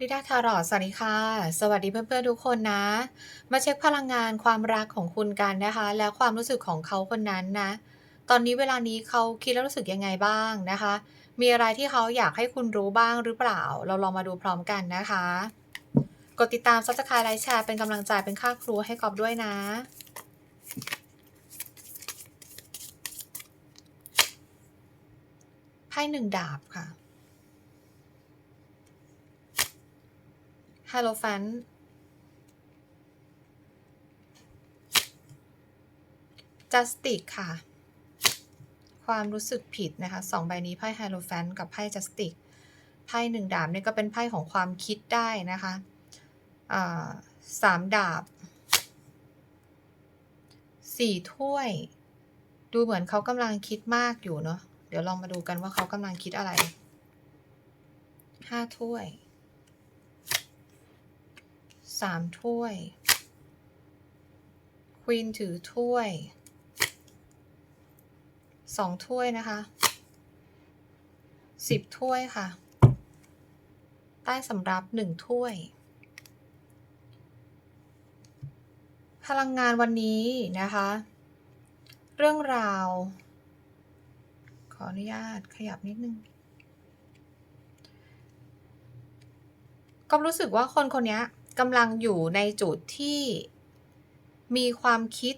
ลิดาทารอสวัสดีค่ะ สวัสดีเพื่อนๆทุกคนนะ มาเช็คพลังงานความรักของคุณกันนะคะ แล้วความรู้สึกของเขาคนนั้นนะ ตอนนี้เวลานี้เขาคิดแล้วรู้สึกยังไงบ้างนะคะ มีอะไรที่เขาอยากให้คุณรู้บ้างหรือเปล่า เราลองมาดูพร้อมกันนะคะ กดติดตามซับสไครต์ไลค์แชร์เป็นกำลังใจเป็นค่าครูให้กอบด้วยนะไพ่หนึ่งดาบค่ะ ฮโลแฟนจัสติกค่ะ ความรู้สึกผิดนะคะสองใบนี้ไพ่ไฮโลแฟนกับไพ่จัสติกไพ่หนึ่งดาบเนี่ยก็เป็นไพ่ของความคิดได้นะคะสามดาบสี่ถ้วย ดูเหมือนเขากำลังคิดมากอยู่เนาะเดี๋ยวลองมาดูกันว่าเขากำลังคิดอะไรห้าถ้วย สามถ้วย ควีนถือถ้วยสองถ้วยนะคะสิบถ้วยค่ะ ใต้สำรับหนึ่งถ้วย พลังงานวันนี้นะคะ เรื่องราว ขออนุญาตขยับนิดนึงก็รู้สึกว่าคนคนนี้ กำลังอยู่ในจุดที่มีความคิด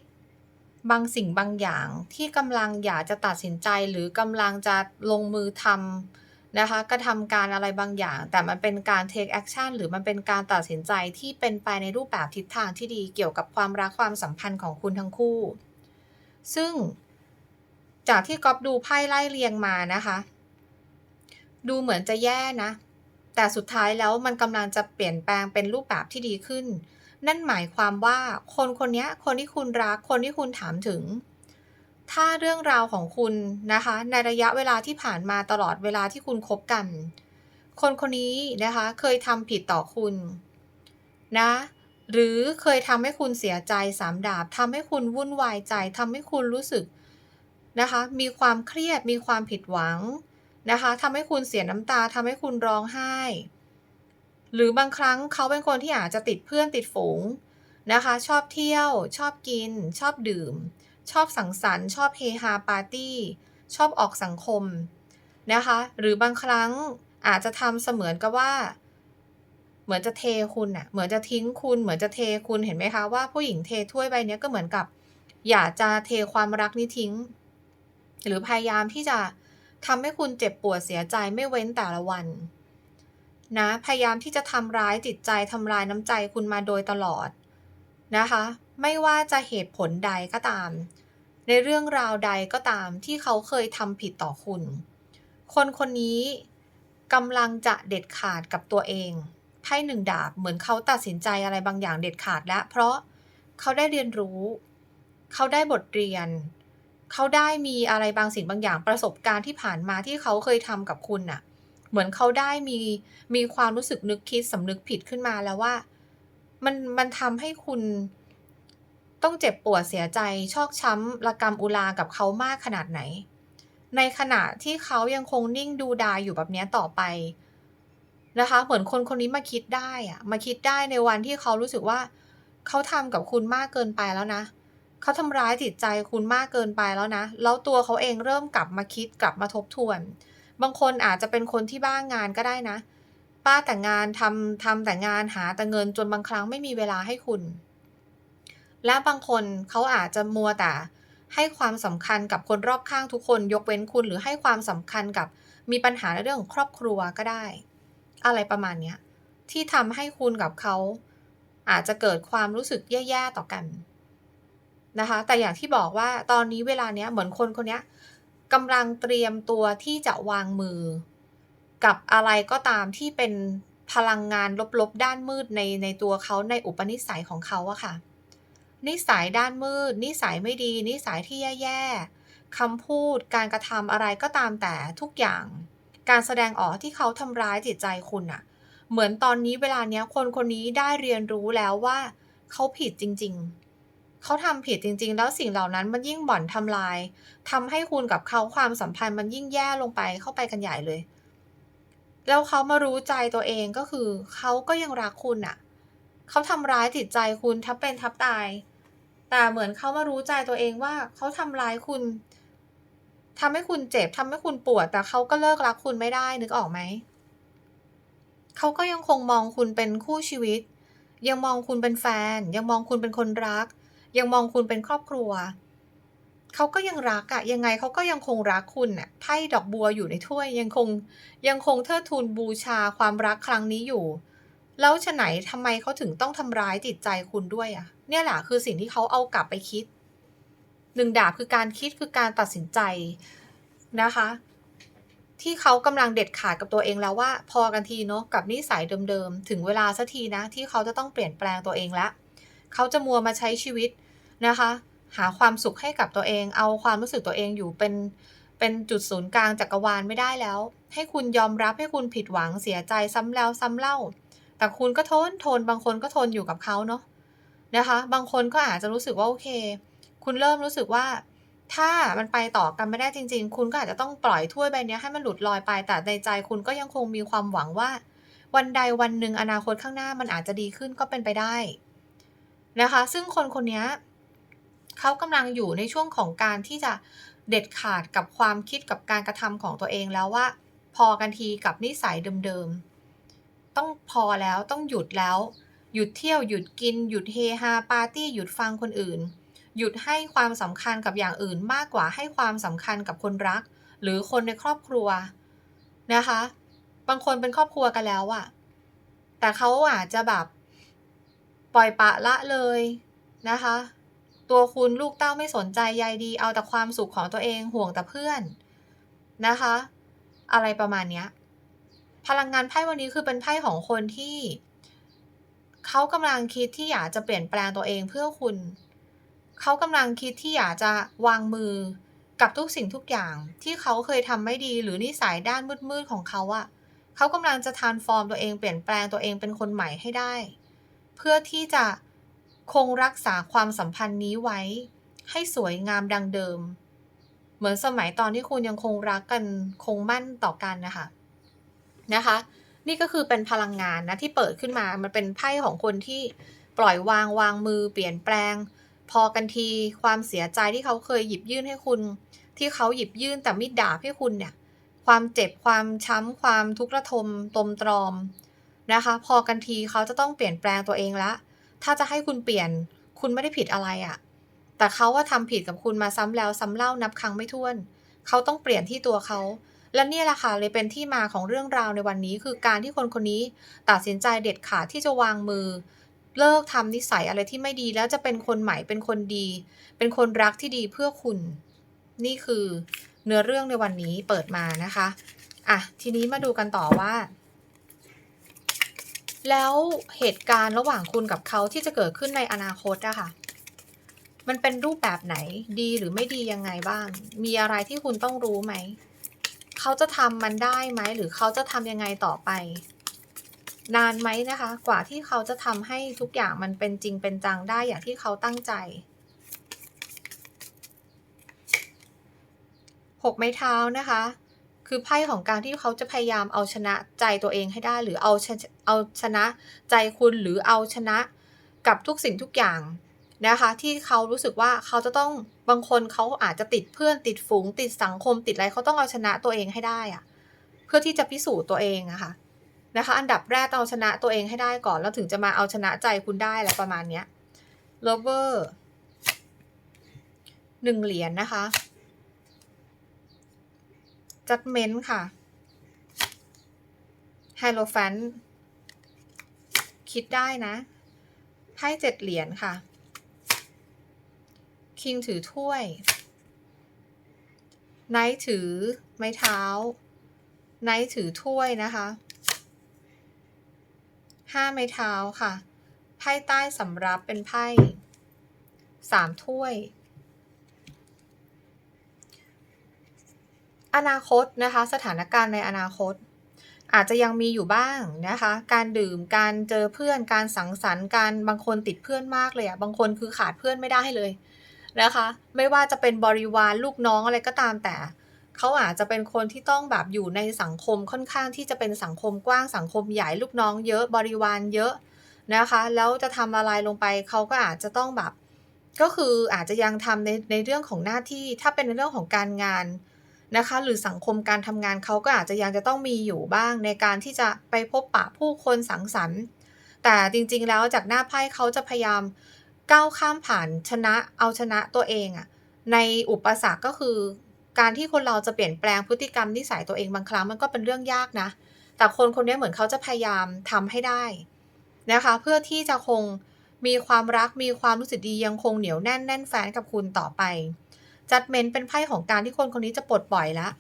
บางสิ่งบางอย่างที่กำลังอยากจะตัดสินใจหรือกำลังจะลงมือทำนะคะกระทำการอะไรบางอย่าง แต่มันเป็นการ take action หรือมันเป็นการตัดสินใจที่เป็นไปในรูปแบบทิศทางที่ดีเกี่ยวกับความรักความสัมพันธ์ของคุณทั้งคู่ ซึ่งจากที่ก๊อฟดูไพ่ไล่เรียงมานะคะ ดูเหมือนจะแย่นะ แต่สุดท้ายแล้วมันกำลังจะเปลี่ยนแปลงเป็นรูปแบบที่ดีขึ้น นั่นหมายความว่าคนคนนี้คนที่คุณรักคนที่คุณถามถึง ถ้าเรื่องราวของคุณนะคะ ในระยะเวลาที่ผ่านมาตลอดเวลาที่คุณคบกัน คนคนนี้นะคะเคยทำผิดต่อคุณนะหรือเคยทำให้คุณเสียใจสามดาบทำให้คุณวุ่นวายใจทำให้คุณรู้สึกนะคะ มีความเครียดมีความผิดหวัง นะคะทำให้คุณเสียน้ำตาทำให้คุณร้องไห้ หรือบางครั้งเขาเป็นคนที่อาจจะติดเพื่อนติดฝูงนะคะ ชอบเที่ยว ชอบกิน ชอบดื่ม ชอบสังสรรค์ ชอบเฮฮาปาร์ตี้ ชอบออกสังคมนะคะ หรือบางครั้งอาจจะทำเสมือนกับว่า เหมือนจะเทคุณอะเหมือนจะทิ้งคุณ เหมือนจะเทคุณเห็นไหมคะว่าผู้หญิงเทถ้วยใบนี้ก็เหมือนกับ อยากจะเทความรักนี้ทิ้ง หรือพยายามที่จะ ทำให้คุณเจ็บปวดเสียใจไม่เว้นแต่ละวัน นะ พยายามที่จะทำร้ายจิตใจทำลายน้ำใจคุณมาโดยตลอดนะคะ ไม่ว่าจะเหตุผลใดก็ตาม ในเรื่องราวใดก็ตามที่เขาเคยทำผิดต่อคุณ คนคนนี้กำลังจะเด็ดขาดกับตัวเองไพ่หนึ่งดาบเหมือนเขาตัดสินใจอะไรบางอย่างเด็ดขาดแล้ว เพราะเขาได้เรียนรู้ เขาได้บทเรียน เขาได้มีอะไรบางสิ่งบางอย่างประสบการณ์ที่ผ่านมาที่เขาเคยทำกับคุณน่ะ เหมือนเขาได้มีมีความรู้สึกนึกคิดสำนึกผิดขึ้นมาแล้วว่า มันมันทำให้คุณต้องเจ็บปวดเสียใจชอกช้ำระกำอุลากับเขามากขนาดไหน ในขณะที่เขายังคงนิ่งดูดายอยู่แบบนี้ต่อไปนะคะ เหมือนคนคนนี้มาคิดได้อะมาคิดได้ในวันที่เขารู้สึกว่า เขาทำกับคุณมากเกินไปแล้วนะเเขาทำร้ายจิตใจคุณมากเกินไปแล้วนะ แล้วตัวเขาเองเริ่มกลับมาคิดกลับมาทบทวน บางคนอาจจะเป็นคนที่บ้างงานก็ได้นะ ป้าแต่งงานทำทำแต่งานหาแต่เงินจนบางครั้งไม่มีเวลาให้คุณ และบางคนเขาอาจจะมัวแต่ให้ความสำคัญกับคนรอบข้างทุกคนยกเว้นคุณหรือให้ความสำคัญกับมีปัญหาในเรื่องของครอบครัวก็ได้ อะไรประมาณเนี้ยที่ทำให้คุณกับเขาอาจจะเกิดความรู้สึกแย่ๆต่อกัน นะคะ แต่อย่างที่บอกว่าตอนนี้เวลาเนี้ยเหมือนคนคนนี้กำลังเตรียมตัวที่จะวางมือ กับอะไรก็ตามที่เป็นพลังงานลบๆด้านมืดในในตัวเขาในอุปนิสัยของเขาอะค่ะ นิสัยด้านมืด นิสัยไม่ดี นิสัยที่แย่ๆคำพูดการกระทำอะไรก็ตามแต่ทุกอย่าง การแสดงออกที่เขาทำร้ายจิตใจคุณอะเหมือนตอนนี้เวลาเนี้ยคนคนนี้ได้เรียนรู้แล้วว่า เขาผิดจริง ๆ เขาทำผิดจริง ๆ แล้วสิ่งเหล่านั้นมันยิ่งบ่อนทำลายทำให้คุณกับเขาความสัมพันธ์มันยิ่งแย่ลงไปเข้าไปกันใหญ่เลย แล้วเขามารู้ใจตัวเองก็คือเขาก็ยังรักคุณน่ะเขาทำร้ายจิตใจคุณทับเป็นทับตาย แต่เหมือนเขามารู้ใจตัวเองว่าเขาทำร้ายคุณทำให้คุณเจ็บทำให้คุณปวด แต่เขาก็เลิกรักคุณไม่ได้นึกออกไหมเขาก็ยังคงมองคุณเป็นคู่ชีวิต ยังมองคุณเป็นแฟน ยังมองคุณเป็นคนรัก ยังมองคุณเป็นครอบครัว เขาก็ยังรักอะยังไงเขาก็ยังคงรักคุณน่ะไพ่ดอกบัวอยู่ในถ้วย ยังคงยังคงเทิดทูนบูชาความรักครั้งนี้อยู่ แล้วฉะไหนทำไมเขาถึงต้องทำร้ายจิตใจคุณด้วยอะเนี่ยแหละคือสิ่งที่เขาเอากลับไปคิดหนึ่งดาบคือการคิดคือการตัดสินใจนะคะ ที่เขากำลังเด็ดขาดกับตัวเองแล้วว่า พอกันทีเนาะกับนิสัยเดิมๆ ถึงเวลาสักทีนะ ที่เขาจะต้องเปลี่ยนแปลงตัวเองละ เขาจะมัวมาใช้ชีวิตนะคะ หาความสุขให้กับตัวเอง เอาความรู้สึกตัวเองอยู่เป็นเป็นจุดศูนย์กลางจักรวาลไม่ได้แล้ว ให้คุณยอมรับให้คุณผิดหวังเสียใจซ้ำแล้วซ้ำเล่า แต่คุณก็ทนทนบางคนก็ทนอยู่กับเขาเนาะนะคะ บางคนก็อาจจะรู้สึกว่าโอเค คุณเริ่มรู้สึกว่า ถ้ามันไปต่อกันไม่ได้จริง ๆ คุณก็อาจจะต้องปล่อยถ้วยใบนี้ให้มันหลุดลอยไป แต่ในใจคุณก็ยังคงมีความหวังว่า วันใดวันหนึ่งอนาคตข้างหน้ามันอาจจะดีขึ้นก็เป็นไปได้ นะคะ ซึ่งคนคนนี้เขากำลังอยู่ในช่วงของการที่จะเด็ดขาดกับความคิดกับการกระทำของตัวเองแล้วว่า พอกันทีกับนิสัยเดิมๆ ต้องพอแล้วต้องหยุดแล้ว หยุดเที่ยวหยุดกิน หยุดเฮฮาปาร์ตี้หยุดฟังคนอื่น หยุดให้ความสำคัญกับอย่างอื่นมากกว่าให้ความสำคัญกับคนรัก หรือคนในครอบครัวนะคะ บางคนเป็นครอบครัวกันแล้วอะแต่เขาอาจจะแบบ ปล่อยปะละเลยนะคะ ตัวคุณลูกเต้าไม่สนใจใยดี เอาแต่ความสุขของตัวเองห่วงแต่เพื่อนนะคะ อะไรประมาณเนี้ย พลังงานไพ่วันนี้คือเป็นไพ่ของคนที่เขากำลังคิดที่อยากจะเปลี่ยนแปลงตัวเองเพื่อคุณ เขากำลังคิดที่อยากจะวางมือกับทุกสิ่งทุกอย่างที่เขาเคยทำไม่ดีหรือนิสัยด้านมืดๆของเขาอะเขากำลังจะทานฟอร์มตัวเองเปลี่ยนแปลงตัวเองเป็นคนใหม่ให้ได้ เพื่อที่จะคงรักษาความสัมพันธ์นี้ไว้ ให้สวยงามดังเดิม เหมือนสมัยตอนที่คุณยังคงรักกันคงมั่นต่อกันนะคะนะคะ นี่ก็คือเป็นพลังงานนะที่เปิดขึ้นมามันเป็นไพ่ของคนที่ปล่อยวางวางมือเปลี่ยนแปลง พอกันทีความเสียใจที่เขาเคยหยิบยื่นให้คุณ ที่เขาหยิบยื่นแต่มิดดาบให้คุณเนี่ยความเจ็บความช้ำความทุกข์ระทมตมตรอม นะคะ พอกันทีเขาจะต้องเปลี่ยนแปลงตัวเองละ ถ้าจะให้คุณเปลี่ยนคุณไม่ได้ผิดอะไรอะ่ะ แต่เขาว่าทำผิดกับคุณมาซ้ำแล้วซ้ำเล่านับครั้งไม่ถ้วน เขาต้องเปลี่ยนที่ตัวเขา และเนี่ยแหละค่ะเลยเป็นที่มาของเรื่องราวในวันนี้ คือการที่คนคนนี้ตัดสินใจเด็ดขาดที่จะวางมือ เลิกทำนิสัยอะไรที่ไม่ดีแล้วจะเป็นคนใหม่เป็นคนดี เป็นคนรักที่ดีเพื่อคุณ นี่คือเนื้อเรื่องในวันนี้เปิดมานะคะ อะ ทีนี้มาดูกันต่อว่า แล้วเหตุการณ์ระหว่างคุณกับเขาที่จะเกิดขึ้นในอนาคตอะค่ะมันเป็นรูปแบบไหนดีหรือไม่ดียังไงบ้าง มีอะไรที่คุณต้องรู้ไหม เขาจะทำมันได้ไหม หรือเขาจะทำยังไงต่อไป นานไหมนะคะ กว่าที่เขาจะทำให้ทุกอย่างมันเป็นจริงเป็นจังได้อย่างที่เขาตั้งใจหกไม้เท้านะคะ คือไพ่ของการที่เขาจะพยายามเอาชนะใจตัวเองให้ได้ หรือเอาชนะเอาชนะใจคุณหรือเอาชนะกับทุกสิ่งทุกอย่างนะคะ ที่เขารู้สึกว่าเขาจะต้องบางคนเขาอาจจะติดเพื่อนติดฝูง ติดสังคม ติดอะไรเขาต้องเอาชนะตัวเองให้ได้อะเพื่อที่จะพิสูจน์ตัวเองอะคะ่ะนะคะ อันดับแรกต้องเอาชนะตัวเองให้ได้ก่อนแล้วถึงจะมาเอาชนะใจคุณได้อะไรประมาณเนี้ย lover หนึ่งเหรียญนนะคะ judgment ค่ะ hierophant คิดได้นะไพ่เจ็ดเหรียญค่ะ คิงถือถ้วย ไนท์ถือไม้เท้า ไนท์ถือถ้วยนะคะห้าไม้เท้าค่ะ ไพ่ใต้สำรับเป็นไพ่สามถ้วย อนาคตนะคะ สถานการณ์ในอนาคต อาจจะยังมีอยู่บ้างนะคะ การดื่มการเจอเพื่อนการสังสรรค์การบางคนติดเพื่อนมากเลยอะบางคนคือขาดเพื่อนไม่ได้เลยนะคะ ไม่ว่าจะเป็นบริวารลูกน้องอะไรก็ตามแต่เขาอาจจะเป็นคนที่ต้องแบบอยู่ในสังคมค่อนข้างที่จะเป็นสังคมกว้างสังคมใหญ่ลูกน้อง เยอะบริวารเยอะนะคะ แล้วจะทำอะไรลงไปเขาก็อาจจะต้องแบบ ก็คืออาจจะยังทำในในเรื่องของหน้าที่ถ้าเป็นในเรื่องของการงาน นะคะ หรือสังคมการทำงานเขาก็อาจจะยังจะต้องมีอยู่บ้างในการที่จะไปพบปะผู้คนสังสรรค์ แต่จริงๆแล้วจากหน้าไพ่เขาจะพยายามก้าวข้ามผ่านชนะเอาชนะตัวเองอะในอุปสรรคก็คือ การที่คนเราจะเปลี่ยนแปลงพฤติกรรมนิสัยตัวเองบางครั้งมันก็เป็นเรื่องยากนะ แต่คนคนนี้เหมือนเขาจะพยายามทำให้ได้นะคะ เพื่อที่จะคงมีความรักมีความรู้สึกดียังคงเหนียวแน่นแน่นแฟนกับคุณต่อไป จัดเมนเป็นไพ่ของการที่คนคนนี้จะปลดปล่อยแล้ว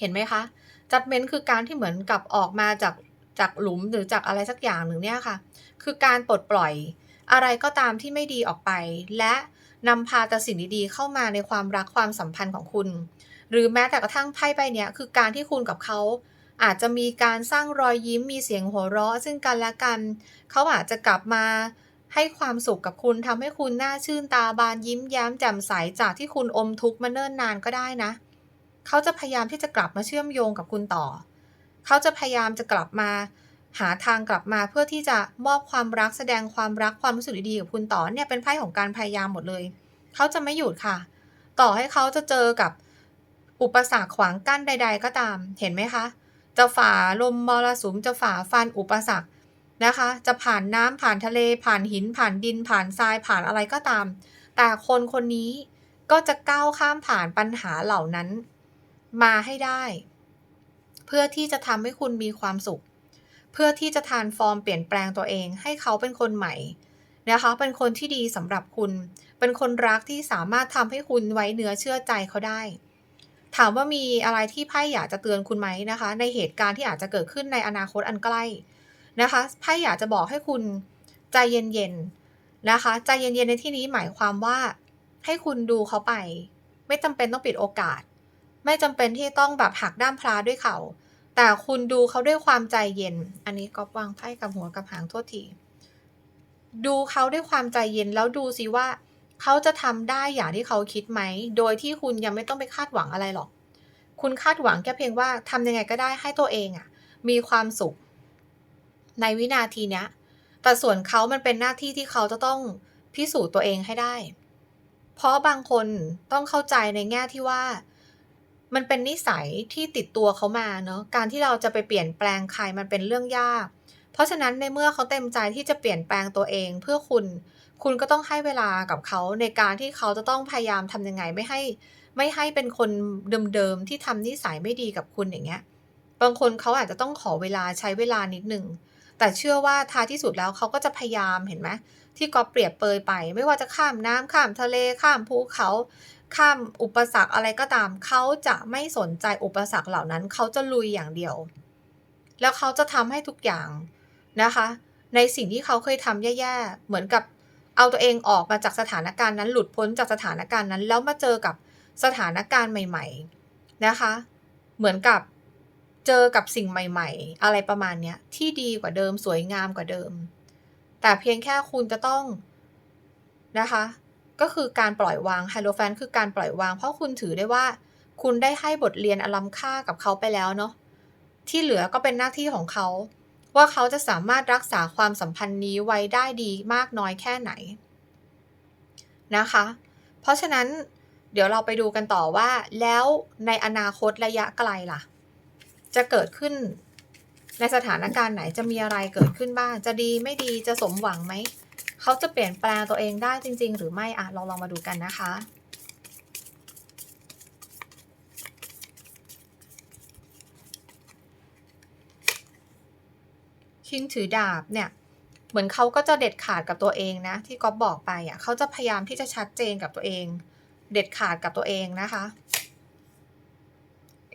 เห็นไหมคะจัดเมนคือการที่เหมือนกับออกมาจากจากหลุมหรือจากอะไรสักอย่างหนึ่งเนี่ยค่ะ คือการปลดปล่อย อะไรก็ตามที่ไม่ดีออกไป และนำพาแต่สิ่งดีๆเข้ามาในความรักความสัมพันธ์ของคุณ หรือแม้แต่กระทั่งไพ่ใบเนี้ยคือการที่คุณกับเขาอาจจะมีการสร้างรอยยิ้มมีเสียงหัวเราะ ซึ่งกันและกัน เขาอาจจะกลับมา ให้ความสุขกับคุณทำให้คุณหน้าชื่นตาบานยิ้มแย้มแจ่มใสจากที่คุณอมทุกข์มาเนิ่นนานก็ได้นะ เขาจะพยายามที่จะกลับมาเชื่อมโยงกับคุณต่อ เขาจะพยายามจะกลับมา หาทางกลับมาเพื่อที่จะมอบความรักแสดงความรักความรู้สึกดีๆกับคุณต่อเนี่ยเป็นไพ่ของการพยายามหมดเลย เขาจะไม่หยุดค่ะ ต่อให้เขาจะเจอกับอุปสรรคขวางกั้นใด ๆ ก็ตาม เห็นไหมคะ จะฝ่าลมมรสุมจะฝ่าฟันอุปสรรค นะคะ จะผ่านน้ำผ่านทะเล ผ่านหิน ผ่านดิน ผ่านทรายผ่านอะไรก็ตาม แต่คนคนนี้ก็จะก้าวข้ามผ่านปัญหาเหล่านั้น มาให้ได้ เพื่อที่จะทำให้คุณมีความสุข เพื่อที่จะทานฟอร์มเปลี่ยนแปลงตัวเอง ให้เขาเป็นคนใหม่นะคะ เป็นคนที่ดีสำหรับคุณ เป็นคนรักที่สามารถทำให้คุณไว้เนื้อเชื่อใจเขาได้ ถามว่ามีอะไรที่ไพ่อยากจะเตือนคุณไหมนะคะ ในเหตุการณ์ที่อาจจะเกิดขึ้นในอนาคตอันใกล้ นะคะไพ่อยากจะบอกให้คุณใจเย็นๆนะคะใจเย็นๆในที่นี้หมายความว่าให้คุณดูเขาไป ไม่จำเป็นต้องปิดโอกาส ไม่จำเป็นที่ต้องแบบหักด้ามพลาด้วยเขา แต่คุณดูเขาด้วยความใจเย็น อันนี้ก็วางไพ่กับหัวกับหางโทษที ดูเขาด้วยความใจเย็นแล้วดูสิว่าเขาจะทำได้อย่างที่เขาคิดไหม โดยที่คุณยังไม่ต้องไปคาดหวังอะไรหรอก คุณคาดหวังแค่เพียงว่าทำยังไงก็ได้ให้ตัวเองอะมีความสุข ในวินาทีเนี้ย แต่ส่วนเขามันเป็นหน้าที่ที่เขาจะต้องพิสูจน์ตัวเองให้ได้ เพราะบางคนต้องเข้าใจในแง่ที่ว่า มันเป็นนิสัยที่ติดตัวเขามาเนาะ การที่เราจะไปเปลี่ยนแปลงใครมันเป็นเรื่องยาก เพราะฉะนั้นในเมื่อเขาเต็มใจที่จะเปลี่ยนแปลงตัวเองเพื่อคุณ คุณก็ต้องให้เวลากับเขาในการที่เขาจะต้องพยายามทำยังไงไม่ให้ ไม่ให้เป็นคนเดิมๆที่ทำนิสัยไม่ดีกับคุณอย่างเงี้ย บางคนเขาอาจจะต้องขอเวลาใช้เวลานิดหนึ่ง แต่เชื่อว่าท้ายที่สุดแล้วเขาก็จะพยายามเห็นไหมที่ก็เปรียบเปยไป ไม่ว่าจะข้ามน้ำข้ามทะเลข้ามภูเขา ข้ามอุปสรรคอะไรก็ตาม เขาจะไม่สนใจอุปสรรคเหล่านั้น เขาจะลุยอย่างเดียว แล้วเขาจะทำให้ทุกอย่างนะคะ ในสิ่งที่เขาเคยทำแย่ๆเหมือนกับเอาตัวเองออกมาจากสถานการณ์นั้น หลุดพ้นจากสถานการณ์นั้น แล้วมาเจอกับสถานการณ์ใหม่ ๆนะคะ เหมือนกับ เจอกับสิ่งใหม่ ๆ อะไรประมาณเนี้ยที่ดีกว่าเดิมสวยงามกว่าเดิม แต่เพียงแค่คุณจะต้องนะคะ ก็คือการปล่อยวางไฮโลแฟนคือการปล่อยวาง เพราะคุณถือได้ว่า คุณได้ให้บทเรียนอลัมค่ากับเขาไปแล้วเนาะที่เหลือก็เป็นหน้าที่ของเขา ว่าเขาจะสามารถรักษาความสัมพันธ์นี้ไว้ได้ดีมากน้อยแค่ไหนนะคะ เพราะฉะนั้นเดี๋ยวเราไปดูกันต่อว่าแล้วในอนาคตระยะไกลล่ะ จะเกิดขึ้นในสถานการณ์ไหนจะมีอะไรเกิดขึ้นบ้าง จะดีไม่ดีจะสมหวังไหม เขาจะเปลี่ยนแปลงตัวเองได้จริง ๆ หรือไม่อะลองลองมาดูกันนะคะ คิงถือดาบเนี่ย เหมือนเขาก็จะเด็ดขาดกับตัวเองนะ ที่ก๊อฟบอกไปอะเขาจะพยายามที่จะชัดเจนกับตัวเอง เด็ดขาดกับตัวเองนะคะ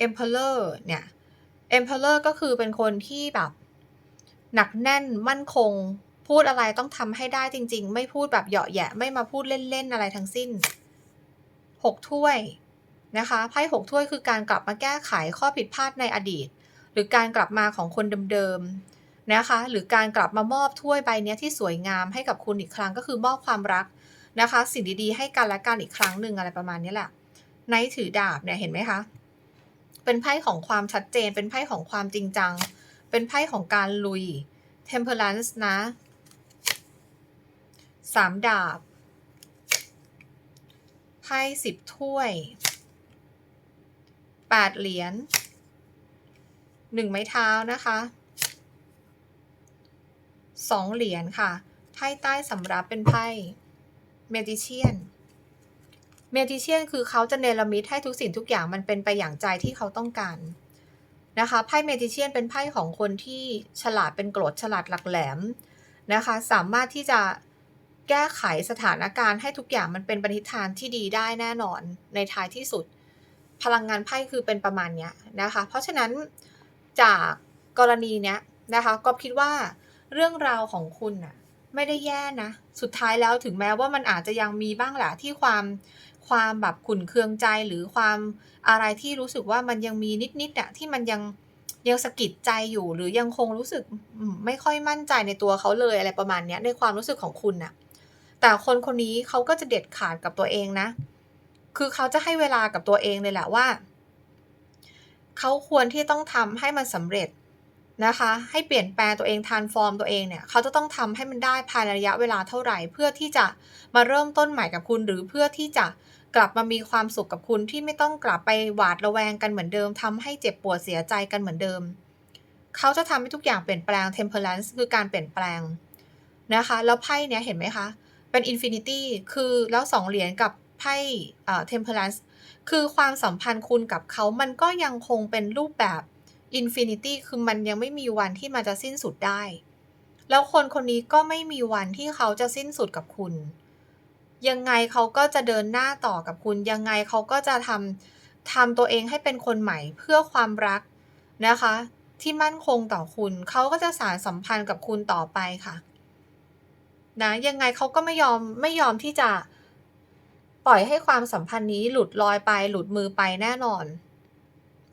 Emperor เนี่ย Emperor ก็คือเป็นคนที่แบบ หนักแน่นมั่นคง พูดอะไรต้องทำให้ได้จริง ๆ ไม่พูดแบบเหยาะแยะ ไม่มาพูดเล่น ๆ อะไรทั้งสิ้นหกถ้วยนะคะไพ่หกถ้วยคือการกลับมาแก้ไขข้อผิดพลาดในอดีต หรือการกลับมาของคนเดิมๆนะคะ หรือการกลับมามอบถ้วยใบนี้ที่สวยงามให้กับคุณอีกครั้งก็คือมอบความรักนะคะ สิ่งดีๆให้กันและกันอีกครั้งหนึ่งอะไรประมาณนี้แหละไนท์ถือดาบเนี่ยเห็นไหมคะ เป็นไพ่ของความชัดเจน เป็นไพ่ของความจริงจัง เป็นไพ่ของการลุย Temperance นะสามดาบไพ่สิบถ้วยแปดเหรียญหนึ่งไม้เท้านะคะสองเหรียญค่ะ ไพ่ใต้สำรับเป็นไพ่เมดิเชียน เมดิเชียนคือเขาจะเนรมิตให้ทุกสิ่งทุกอย่างมันเป็นไปอย่างใจที่เขาต้องการนะคะไพ่เมดิเชียนเป็นไพ่ของคนที่ฉลาดเป็นกรดฉลาดหลักแหลมนะคะ สามารถที่จะแก้ไขสถานการณ์ให้ทุกอย่างมันเป็นปณิธานที่ดีได้แน่นอนในท้ายที่สุด พลังงานไพ่คือเป็นประมาณเนี้ยนะคะ เพราะฉะนั้นจากกรณีเนี้ยนะคะก็คิดว่าเรื่องราวของคุณน่ะไม่ได้แย่นะ สุดท้ายแล้วถึงแม้ว่ามันอาจจะยังมีบ้างแหละที่ความ ความแบบขุ่นเคืองใจหรือความอะไรที่รู้สึกว่ามันยังมีนิดๆอะที่มันยังยังสะกิดใจอยู่ หรือยังคงรู้สึกไม่ค่อยมั่นใจในตัวเขาเลยอะไรประมาณเนี้ยในความรู้สึกของคุณน่ะ แต่คนคนนี้เขาก็จะเด็ดขาดกับตัวเองนะ คือเขาจะให้เวลากับตัวเองเลยแหละว่าเขาควรที่ต้องทำให้มันสำเร็จนะคะ ให้เปลี่ยนแปลงตัวเองทานฟอร์มตัวเองเนี่ยเขาจะต้องทำให้มันได้ภายในระยะเวลาเท่าไหร่ เพื่อที่จะมาเริ่มต้นใหม่กับคุณหรือเพื่อที่จะ กลับมามีความสุขกับคุณที่ไม่ต้องกลับไปหวาดระแวงกันเหมือนเดิมทำให้เจ็บปวดเสียใจกันเหมือนเดิม เขาจะทำให้ทุกอย่างเปลี่ยนแปลง temperance คือการเปลี่ยนแปลงนะคะ แล้วไพ่เนี้ยเห็นไหมคะ เป็น infinity คือแล้วสองเหรียญกับไพ่เอ่อ temperance คือความสัมพันธ์คุณกับเขามันก็ยังคงเป็นรูปแบบ infinity คือมันยังไม่มีวันที่มันจะสิ้นสุดได้ แล้วคนคนนี้ก็ไม่มีวันที่เขาจะสิ้นสุดกับคุณ ยังไงเขาก็จะเดินหน้าต่อกับคุณ ยังไงเขาก็จะทำทำตัวเองให้เป็นคนใหม่เพื่อความรักนะคะ ที่มั่นคงต่อคุณ เขาก็จะสานสัมพันธ์กับคุณต่อไปค่ะนะยังไงเขาก็ไม่ยอมไม่ยอมที่จะปล่อยให้ความสัมพันธ์นี้หลุดลอยไปหลุดมือไปแน่นอน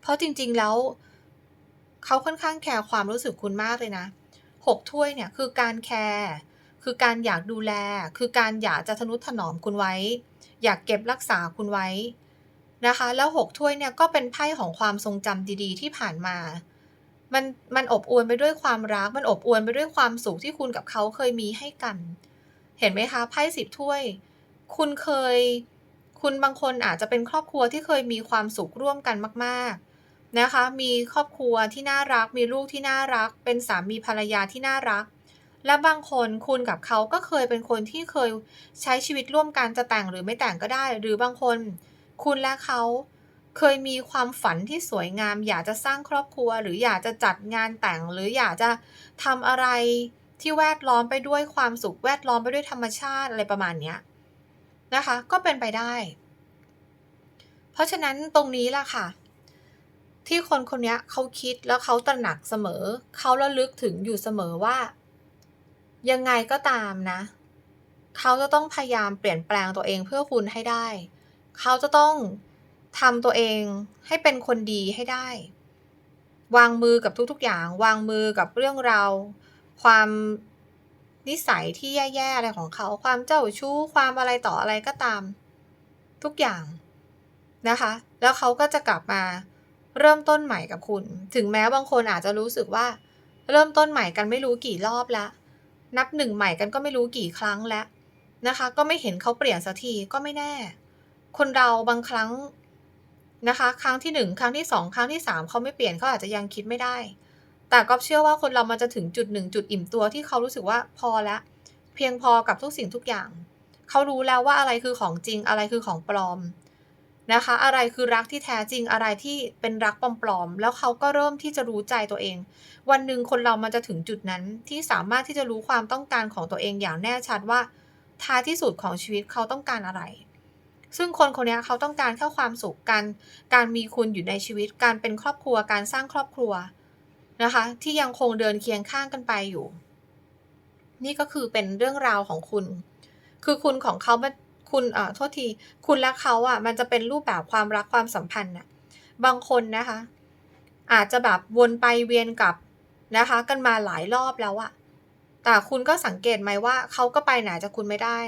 เพราะจริงๆแล้วเขาค่อนข้างแคร์ความรู้สึกคุณมากเลยนะหกถ้วยเนี่ยคือการแคร์ คือการอยากดูแล คือการอยากจะทนุถนอมคุณไว้ อยากเก็บรักษาคุณไว้นะคะ แล้วหกถ้วยเนี่ยก็เป็นไพ่ของความทรงจำดีๆ ที่ผ่านมา มันมันอบอวลไปด้วยความรัก มันอบอวลไปด้วยความสุขที่คุณกับเขาเคยมีให้กัน เห็นไหมคะไพ่สิบถ้วย คุณเคย คุณบางคนอาจจะเป็นครอบครัวที่เคยมีความสุขร่วมกันมาก ๆนะคะมีครอบครัวที่น่ารักมีลูกที่น่ารัก เป็นสามีภรรยาที่น่ารัก และบางคนคุณกับเขาก็เคยเป็นคนที่เคยใช้ชีวิตร่วมกันจะแต่งหรือไม่แต่งก็ได้ หรือบางคน คุณและเขาเคยมีความฝันที่สวยงาม อยากจะสร้างครอบครัว หรืออยากจะจัดงานแต่ง หรืออยากจะทำอะไรที่แวดล้อมไปด้วยความสุขแวดล้อมไปด้วยธรรมชาติอะไรประมาณเนี้ยนะคะ ก็เป็นไปได้ เพราะฉะนั้นตรงนี้ล่ะค่ะ ที่คนคนนี้เขาคิดแล้วเขาตระหนักเสมอ เขาระลึกถึงอยู่เสมอว่า ยังไงก็ตามนะ เขาจะต้องพยายามเปลี่ยนแปลงตัวเองเพื่อคุณให้ได้ เขาจะต้องทำตัวเองให้เป็นคนดีให้ได้ วางมือกับทุก ๆ อย่าง วางมือกับเรื่องราวความนิสัยที่แย่ๆอะไรของเขา ความเจ้าชู้ความอะไรต่ออะไรก็ตาม ทุกอย่างนะคะ แล้วเขาก็จะกลับมาเริ่มต้นใหม่กับคุณ ถึงแม้บางคนอาจจะรู้สึกว่า เริ่มต้นใหม่กันไม่รู้กี่รอบแล้ว นับหนึ่งใหม่กันก็ไม่รู้กี่ครั้งแล้วนะคะ ก็ไม่เห็นเขาเปลี่ยนสักทีก็ไม่แน่ คนเราบางครั้งนะคะ ครั้งที่หนึ่งครั้งที่สองครั้งที่สามเขาไม่เปลี่ยนเขาอาจจะยังคิดไม่ได้ แต่ก็เชื่อว่าคนเรามันจะถึงจุดหนึ่งจุดอิ่มตัวที่เขารู้สึกว่าพอแล้วเพียงพอกับทุกสิ่งทุกอย่าง เขารู้แล้วว่าอะไรคือของจริงอะไรคือของปลอม นะคะ อะไรคือรักที่แท้จริงอะไรที่เป็นรักปลอมๆแล้วเขาก็เริ่มที่จะรู้ใจตัวเอง วันหนึ่งคนเรามันจะถึงจุดนั้นที่สามารถที่จะรู้ความต้องการของตัวเองอย่างแน่ชัดว่าท้ายที่สุดของชีวิตเขาต้องการอะไร ซึ่งคนคนนี้เขาต้องการแค่ความสุขการการมีคุณอยู่ในชีวิต การเป็นครอบครัวการสร้างครอบครัวนะคะ ที่ยังคงเดินเคียงข้างกันไปอยู่ นี่ก็คือเป็นเรื่องราวของคุณ คือคุณของเขา คุณเอ่อโทษที คุณและเขาอะมันจะเป็นรูปแบบความรักความสัมพันธ์น่ะบางคนนะคะ อาจจะแบบวนไปเวียนกลับนะคะ กันมาหลายรอบแล้วอะแต่คุณก็สังเกตไหมว่าเขาก็ไปไหนจากคุณไม่ได้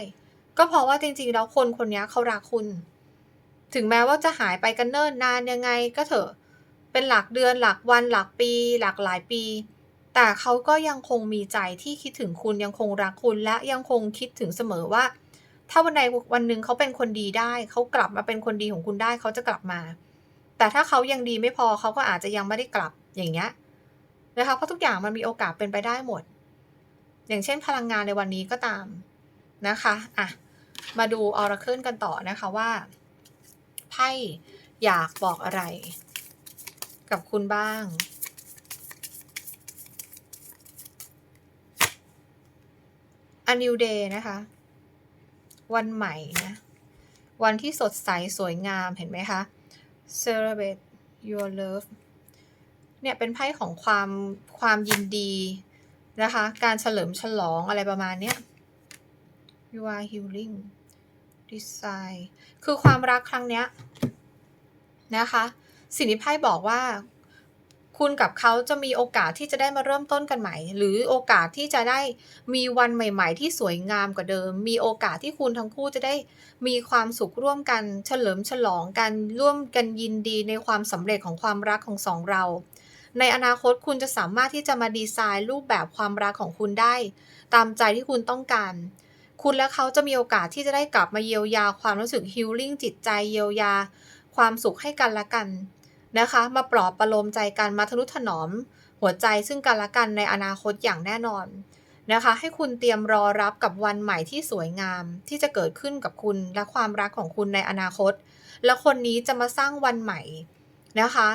ก็เพราะว่าจริงๆแล้วคนคนนี้เขารักคุณ ถึงแม้ว่าจะหายไปกันเนิ่นนานยังไงก็เถอะเป็นหลักเดือนหลักวันหลักปี หลักหลายปี แต่เขาก็ยังคงมีใจที่คิดถึงคุณยังคงรักคุณและยังคงคิดถึงเสมอว่า ถ้าวันใดวันหนึ่งเขาเป็นคนดีได้เขากลับมาเป็นคนดีของคุณได้เขาจะกลับมา แต่ถ้าเขายังดีไม่พอเขาก็อาจจะยังไม่ได้กลับอย่างเงี้ยนะคะเพราะทุกอย่างมันมีโอกาสเป็นไปได้หมด อย่างเช่นพลังงานในวันนี้ก็ตามนะคะอะมาดู Oracle กันต่อนะคะว่าไพ่อยากบอกอะไร กับคุณบ้าง A new day นะคะ วันใหม่นะวันที่สดใสสวยงามเห็นไหมคะ celebrate your love เนี่ยเป็นไพ่ของความความยินดีนะคะ การเฉลิมฉลองอะไรประมาณเนี้ย you are healing design คือความรักครั้งเนี้ยนะคะ สิ่งที่ไพ่บอกว่า คุณกับเขาจะมีโอกาสที่จะได้มาเริ่มต้นกันใหม่ หรือโอกาสที่จะได้มีวันใหม่ ๆ ที่สวยงามกว่าเดิม มีโอกาสที่คุณทั้งคู่จะได้มีความสุขร่วมกัน เฉลิมฉลองกันร่วมกันยินดีในความสำเร็จของความรักของสองเรา ในอนาคตคุณจะสามารถที่จะมาดีไซน์รูปแบบความรักของคุณได้ ตามใจที่คุณต้องการ คุณและเขาจะมีโอกาสที่จะได้กลับมาเยียวยาความรู้สึกฮิลลิ่งจิตใจเยียวยา ความสุขให้กันและกัน นะคะ มาปลอบประโลมใจกันมาทนุถนอม หัวใจซึ่งกันและกันในอนาคตอย่างแน่นอนนะคะ ให้คุณเตรียมรอรับกับวันใหม่ที่สวยงาม ที่จะเกิดขึ้นกับคุณและความรักของคุณในอนาคต และคนนี้จะมาสร้างวันใหม่นะคะ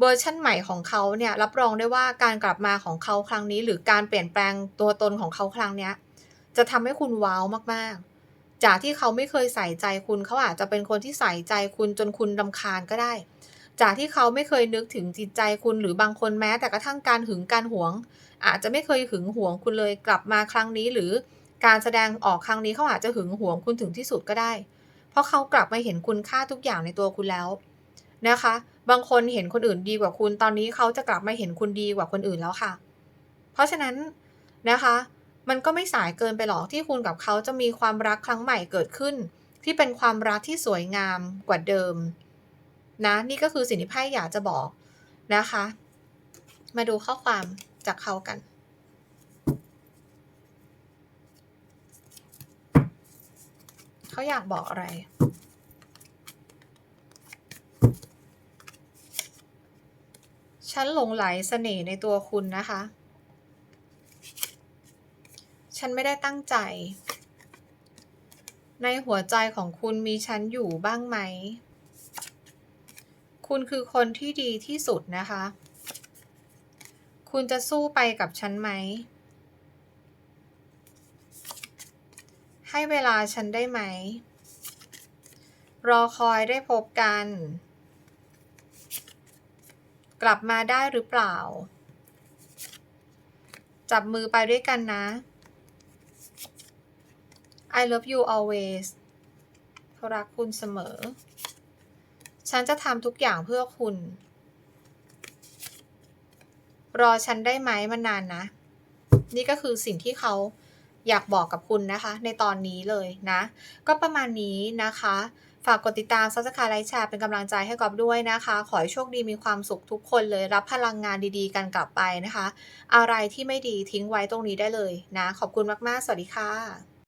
เวอร์ชั่นใหม่ของเขาเนี่ยรับรองได้ว่าการกลับมาของเขาครั้งนี้ หรือการเปลี่ยนแปลงตัวตนของเขาครั้งเนี้ยจะทำให้คุณว้าวมากๆ จากที่เขาไม่เคยใส่ใจคุณเขาอาจจะเป็นคนที่ใส่ใจคุณจนคุณรำคาญก็ได้ จากที่เขาไม่เคยนึกถึงจิตใจคุณหรือบางคนแม้ แต่กระทั่งการหึงการหวง อาจจะไม่เคยหึงหวงคุณเลยกลับมาครั้งนี้ หรือการแสดงออกครั้งนี้เขาอาจจะหึงหวงคุณถึงที่สุดก็ได้ เพราะเขากลับมาเห็นคุณค่าทุกอย่างในตัวคุณแล้วนะคะ บางคนเห็นคนอื่นดีกว่าคุณ ตอนนี้เขาจะกลับมาเห็นคุณดีกว่าคนอื่นแล้วค่ะ เพราะฉะนั้นนะคะ มันก็ไม่สายเกินไปหรอกที่คุณกับเขาจะมีความรักครั้งใหม่เกิดขึ้น ที่เป็นความรักที่สวยงามกว่าเดิม นะนี่ก็คือสิ่งที่ไพ่อยากจะบอกนะคะ มาดูข้อความจากเขากัน เขาอยากบอกอะไรฉันหลงไหลเสน่ห์ในตัวคุณนะคะ ฉันไม่ได้ตั้งใจ ในหัวใจของคุณมีฉันอยู่บ้างไหม คุณคือคนที่ดีที่สุดนะคะ คุณจะสู้ไปกับฉันไหม ให้เวลาฉันได้ไหม รอคอยได้พบกัน กลับมาได้หรือเปล่า จับมือไปด้วยกันนะ I love you always เขารักคุณเสมอ ฉันจะทำทุกอย่างเพื่อคุณ รอฉันได้ไหมมันนานนะ นี่ก็คือสิ่งที่เขาอยากบอกกับคุณนะคะ ในตอนนี้เลยนะ ก็ประมาณนี้นะคะ ฝากกดติดตามซับสไครต์ไลค์แชร์เป็นกำลังใจให้กอบด้วยนะคะ ขอให้โชคดีมีความสุขทุกคนเลย รับพลังงานดีๆ กันกลับไปนะคะ อะไรที่ไม่ดีทิ้งไว้ตรงนี้ได้เลยนะ ขอบคุณมากๆ สวัสดีค่ะ